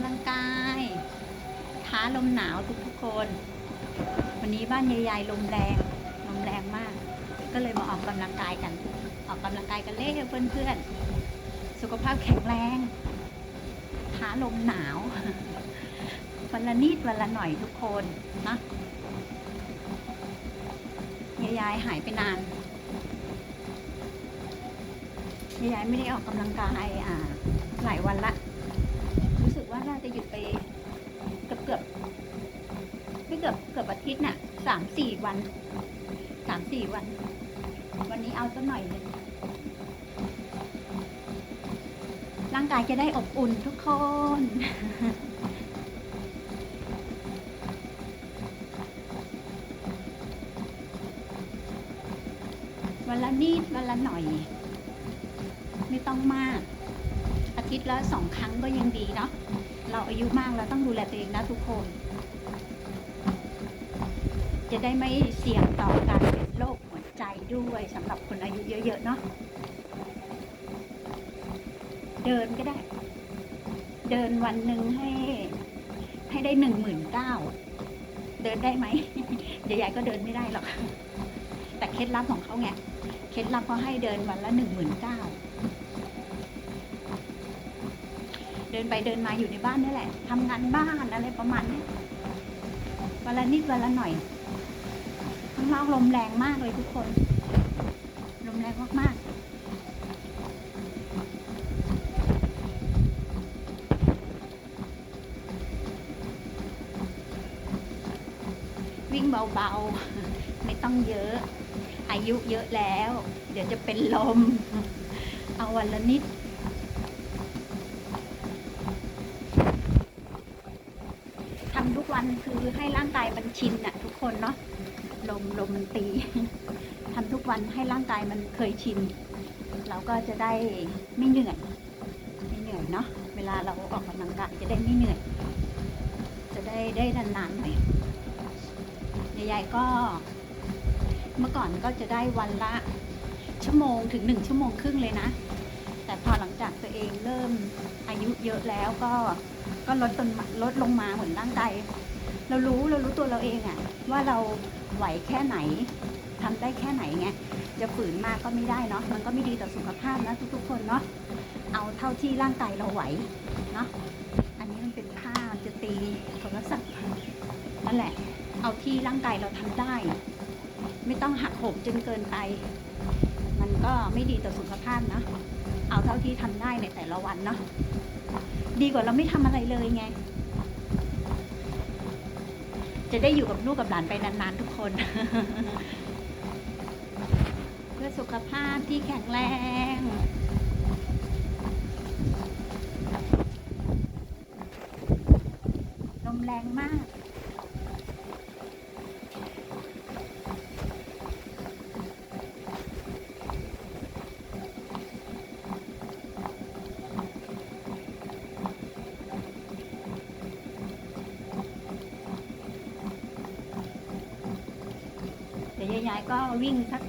ำลังกายท้าลมหนาวทุกทุกคน วันนี้บ้านยายๆลมแรงลมแรงมาก ก็เลยมาออกกำลังกายกัน ออกกำลังกายกันเล่เพื่อนๆ สุขภาพแข็งแรงท้าลมหนาววันละนิดวันละหน่อยทุกคนนะยายๆหายไปนานยายๆไม่ได้ออกกำลังกายอ่าหลายวันละ จะหยุดไปเกือบเกือบไม่เกือบเกือบอาทิตย์น่ะสามสี่วันสามสี่วัน วันนี้เอาสักหน่อยหนึ่งร่างกายจะได้อบอุ่นทุกคนวันละนิดวันละหน่อย ไม่ต้องมาก อาทิตย์ละสองครั้งก็ยังดีเนาะ เราอายุมากแล้วต้องดูแลตัวเองนะทุกคน จะได้ไม่เสี่ยงต่อการเป็นโรคหัวใจด้วยสำหรับคนอายุเยอะๆเนาะเดินก็ได้ เดินวันหนึ่งให้ ให้ได้หนึ่งหมื่นเก้าเดินได้ไหมยายๆก็เดินไม่ได้หรอก แต่เคล็ดลับของเขาไงเคล็ดลับเขาให้เดินวันละหนึ่งหมื่นเก้า เดินไปเดินมาอยู่ในบ้านนี่แหละทำงานบ้านอะไรประมาณนี้วันละนิดวันละหน่อยข้างนอกลมแรงมากเลยทุกคน ลมแรงมากๆวิ่งเบาๆ ไม่ต้องเยอะ อายุเยอะแล้ว เดี๋ยวจะเป็นลม เอาวันละนิด ทำทุก วันคือให้ร่างกายมันชินน่ะทุกคนเนาะลมลมมันตีทำทุกวันให้ร่างกายมันเคยชิน เราก็จะได้ไม่เหนื่อยไม่เหนื่อยเนาะเวลาเราออกกำลังกายจะได้ไม่เหนื่อย จะได้ได้นานๆหน่อยยายๆก็เมื่อก่อนก็จะได้วันละชั่วโมงถึงหนึ่งชั่วโมงครึ่งเลยนะ แต่พอหลังจากตัวเองเริ่มอายุเยอะแล้วก็ ก็ลดตนลดลงมาเหมือนร่างกายเรารู้เรารู้ตัวเราเองอะว่าเราไหวแค่ไหนทำได้แค่ไหนไงจะฝืนมากก็ไม่ได้เนาะมันก็ไม่ดีต่อสุขภาพนะทุกๆคนเนาะเอาเท่าที่ร่างกายเราไหวเนาะอันนี้มันเป็นผ้าจะตีโทรศัพท์นั่นแหละ เอาที่ร่างกายเราทำได้ ไม่ต้องหักโหมจนเกินไป มันก็ไม่ดีต่อสุขภาพนะเอาเท่าที่ทำได้ในแต่ละวันเนาะ ดีกว่าเราไม่ทำอะไรเลยไง จะได้อยู่กับลูกกับหลานไปนานๆทุกคน เพื่อสุขภาพที่แข็งแรงลมแรงมาก ยายก็วิ่งสัก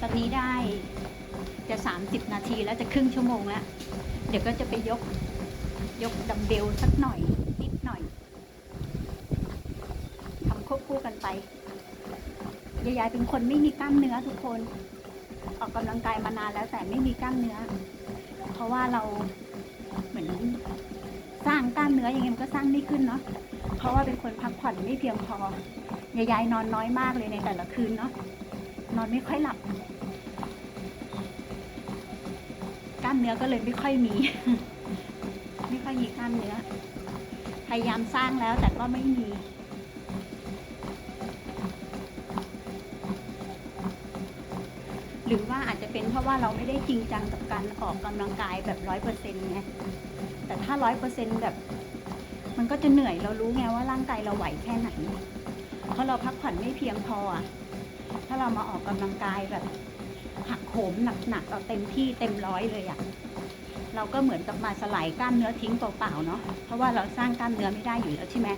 ตอนนี้ได้จะสามสิบนาทีแล้วจะครึ่งชั่วโมงแล้ว เดี๋ยวก็จะไปยกยกดัมเบลสักหน่อย นิดหน่อยทำควบคู่กันไปยายๆเป็นคนไม่มีกล้ามเนื้อทุกคน ออกกำลังกายมานานแล้วแต่ไม่มีกล้ามเนื้อ เพราะว่าเราเหมือนสร้างกล้ามเนื้อยังไงมันก็สร้างไม่ขึ้นเนาะเพราะว่าเป็นคนพักผ่อนไม่เพียงพอ ยายๆนอนน้อยมากเลยในแต่ละคืนเนาะนอนไม่ค่อยหลับ กล้ามเนื้อก็เลยไม่ค่อยมี ไม่ค่อยมีกล้ามเนื้อ พยายามสร้างแล้วแต่ก็ไม่มีหรือว่าอาจจะเป็นเพราะว่าเราไม่ได้จริงจังกับการออกกำลังกายแบบร้อยเปอร์เซ็นต์ไง แต่ถ้าร้อยเปอร์เซ็นต์แบบ มันก็จะเหนื่อยเรารู้ไงว่าร่างกายเราไหวแค่ไหน เพราะเราพักผ่อนไม่เพียงพอ ถ้าเรามาออกกำลังกายแบบหักโหมหนักๆเอาเต็มที่เต็มร้อยเลยอะเราก็เหมือนกับมาสลายกล้ามเนื้อทิ้งเปล่าๆเนาะเพราะว่าเราสร้างกล้ามเนื้อไม่ได้อยู่แล้วใช่ไหม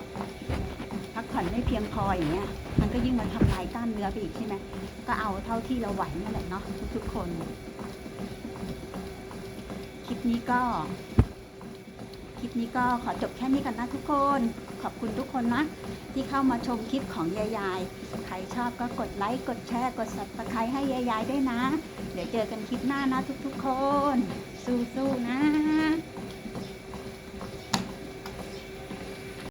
พักผ่อนไม่เพียงพออย่างเงี้ย มันก็ยิ่งมาทำลายกล้ามเนื้อไปอีกใช่ไหมก็เอาเท่าที่เราไหวนั่นแหละเนาะทุกๆคนคลิปนี้ก็ คลิปนี้ก็ขอจบแค่นี้กันนะทุกคน ขอบคุณทุกคนนะ ที่เข้ามาชมคลิปของยายาย ใครชอบก็กดไลค์ กดแชร์ กดสับสไครให้ยายยายด้วยนะ เดี๋ยวเจอกันคลิปหน้านะทุกๆคน สู้ๆนะ